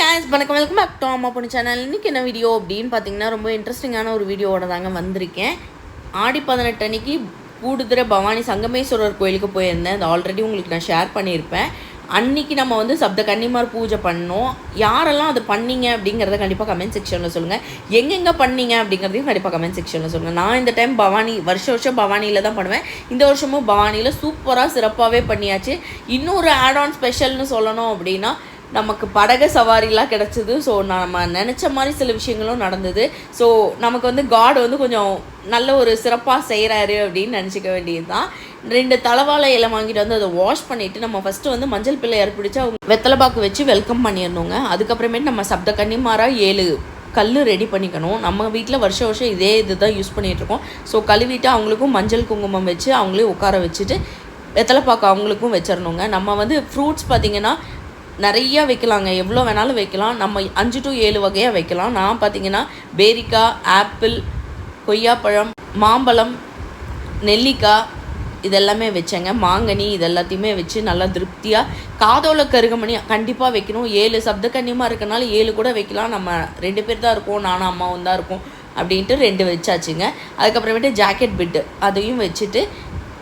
guys வணக்கம். Welcome back to அம்மா பொண்ணு சேனல் இன்றைக்கி என்ன வீடியோ அப்படின்னு பார்த்தீங்கன்னா ரொம்ப இன்ட்ரெஸ்டிங்கான ஒரு வீடியோவோட தாங்க வந்திருக்கேன். ஆடி பதினெட்டு அன்னைக்கு கூடுதுறை பவானி சங்கமேஸ்வரர் கோயிலுக்கு போயிருந்தேன். அது ஆல்ரெடி உங்களுக்கு நான் ஷேர் பண்ணியிருப்பேன். அன்னைக்கு நம்ம வந்து சப்த கன்னிமார் பூஜை பண்ணோம். யாரெல்லாம் அது பண்ணீங்க அப்படிங்கிறத கண்டிப்பாக கமெண்ட் செக்ஷனில் சொல்லுங்கள் எங்கெங்கே பண்ணீங்க அப்படிங்கிறதையும் கண்டிப்பாக கமெண்ட் செக்ஷனில் சொல்லுங்கள் நான் இந்த டைம் பவானி வருஷ வருஷம் பவானியில் தான் பண்ணுவேன். இந்த வருஷமும் பவானியில் சூப்பராக சிறப்பாகவே பண்ணியாச்சு. இன்னொரு ஆட் ஆன் ஸ்பெஷல்னு சொல்லணும் அப்படின்னா நமக்கு படகு சவாரிலாம் கிடச்சிது. ஸோ நம்ம நினச்ச மாதிரி சில விஷயங்களும் நடந்தது. ஸோ நமக்கு வந்து காட் வந்து கொஞ்சம் நல்ல ஒரு சிறப்பாக செய்கிறாரு அப்படின்னு நினச்சிக்க வேண்டியது தான் ரெண்டு தலைவாழை இலை வாங்கிட்டு வந்து அதை வாஷ் பண்ணிவிட்டு நம்ம ஃபஸ்ட்டு வந்து மஞ்சள் பிள்ளையார் பிடிச்சி அவங்க வெத்தலை பாக்கு வச்சு வெல்கம் பண்ணியிருந்தோங்க அதுக்கப்புறமேட்டு நம்ம சப்த கன்னிமாரா ஏழு கல் ரெடி பண்ணிக்கணும். நம்ம வீட்டில் வருஷம் வருஷம் இதே இது தான் யூஸ் பண்ணிகிட்ருக்கோம் ஸோ கழுவிட்டு அவங்களுக்கும் மஞ்சள் குங்குமம் வச்சு அவங்களே உட்கார வச்சுட்டு வெத்தலை பாக்கு அவங்களுக்கும் வச்சிடணுங்க. நம்ம வந்து ஃப்ரூட்ஸ் பார்த்திங்கன்னா நிறையா வைக்கலாங்க. எவ்வளோ வேணாலும் வைக்கலாம். நம்ம அஞ்சு டு ஏழு வகையாக வைக்கலாம். நான் பார்த்தீங்கன்னா பேரிக்காய் ஆப்பிள் கொய்யாப்பழம் மாம்பழம் நெல்லிக்காய் இதெல்லாமே வச்சேங்க. மாங்கனி இது எல்லாத்தையுமே வச்சு நல்லா திருப்தியாக காதோல கருகமணி கண்டிப்பாக வைக்கணும். ஏழு சப்த கன்னியமாக இருக்கனால ஏழு கூட வைக்கலாம். நம்ம ரெண்டு பேர் தான் இருக்கோம். நானும் அம்மாவும் தான் இருக்கோம் அப்படின்ட்டு ரெண்டு வச்சாச்சுங்க. அதுக்கப்புறமேட்டு ஜாக்கெட் பிட்டு அதையும் வச்சுட்டு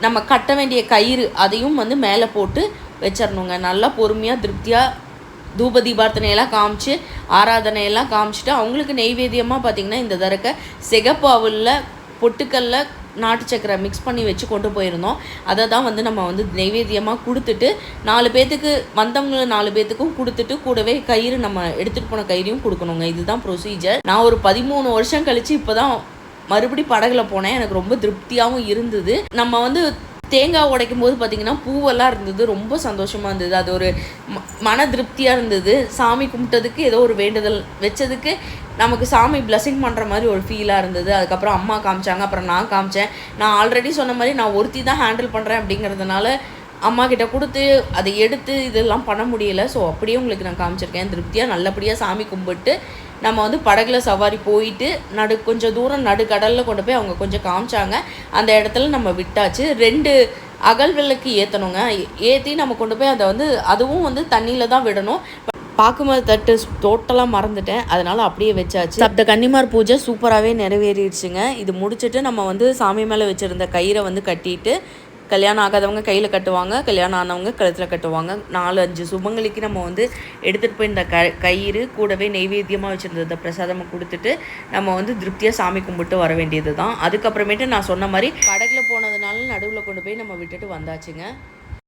நம்ம கட்ட வேண்டிய கயிறு அதையும் வந்து மேலே போட்டு வச்சிடணுங்க நல்லா பொறுமையாக திருப்தியாக தூப தீபார்த்தனையெல்லாம் காமிச்சு ஆராதனையெல்லாம் காமிச்சிட்டு அவங்களுக்கு நெய்வேத்தியமாக பார்த்திங்கன்னா இந்த தடக்க சிகப்பு அவலில் பொட்டுக்கல்ல நாட்டு சக்கரை மிக்ஸ் பண்ணி வச்சு கொண்டு போயிருந்தோம். அதை தான் வந்து நம்ம வந்து நெய்வேத்தியமாக கொடுத்துட்டு நாலு பேர்த்துக்கு வந்தவங்க நாலு பேர்த்துக்கும் கொடுத்துட்டு கூடவே கயிறு நம்ம எடுத்துகிட்டு போன கயிறையும் கொடுக்கணுங்க. இதுதான் ப்ரொசீஜர் நான் ஒரு பதிமூணு வருஷம் கழித்து இப்போ தான் மறுபடி படகுல போனேன். எனக்கு ரொம்ப திருப்தியாகவும் இருந்தது. நம்ம வந்து தேங்காய் உடைக்கும் போது பார்த்திங்கன்னா பூவெல்லாம் இருந்தது ரொம்ப சந்தோஷமாக இருந்தது. அது ஒரு ம மன திருப்தியாக இருந்தது. சாமி கும்பிட்டதுக்கு ஏதோ ஒரு வேண்டுதல் வச்சதுக்கு நமக்கு சாமி பிளஸிங் பண்ணுற மாதிரி ஒரு ஃபீலாக இருந்தது. அதுக்கப்புறம் அம்மா காமிச்சாங்க அப்புறம் நான் காமிச்சேன். நான் ஆல்ரெடி சொன்ன மாதிரி நான் ஒருத்தி தான் ஹேண்டில் பண்ணுறேன் அப்படிங்கிறதுனால அம்மா கிட்ட கொடுத்து அதை எடுத்து இதெல்லாம் பண்ண முடியல. ஸோ அப்படியே உங்களுக்கு நான் காமிச்சிருக்கேன். திருப்தியாக நல்லபடியாக சாமி கும்பிட்டு நம்ம வந்து படகுல சவாரி போயிட்டு நடு கொஞ்சம் தூரம் நடுக்கடலில் கொண்டு போய் அவங்க கொஞ்சம் காமிச்சாங்க. அந்த இடத்துல நம்ம விட்டாச்சு. ரெண்டு அகல் விளக்கு ஏற்றணுங்க ஏற்றி நம்ம கொண்டு போய் அதை வந்து அதுவும் வந்து தண்ணியில் தான் விடணும். பாக்குமதி தட்டு டோட்டலாக மறந்துட்டேன். அதனால் அப்படியே வச்சாச்சு. சப்த கன்னிமார் பூஜை சூப்பராகவே நிறைவேறிடுச்சுங்க. இது முடிச்சுட்டு நம்ம வந்து சாமி மேலே வச்சுருந்த கயிறை வந்து கட்டிட்டு கல்யாணம் ஆகாதவங்க கையில் கட்டுவாங்க கல்யாணம் ஆனவங்க கழுத்தில் கட்டுவாங்க. நாலு அஞ்சு சுபங்களுக்கு நம்ம வந்து எடுத்துகிட்டு போய் இந்த க கயிறு கூடவே நெய்வேத்தியமாக வச்சுருந்தத பிரசாதமாக கொடுத்துட்டு நம்ம வந்து திருப்தியாக சாமி கும்பிட்டு வர வேண்டியது தான் அதுக்கப்புறமேட்டு நான் சொன்ன மாதிரி படகுல போனதுனால நடுவில் கொண்டு போய் நம்ம விட்டுட்டு வந்தாச்சுங்க.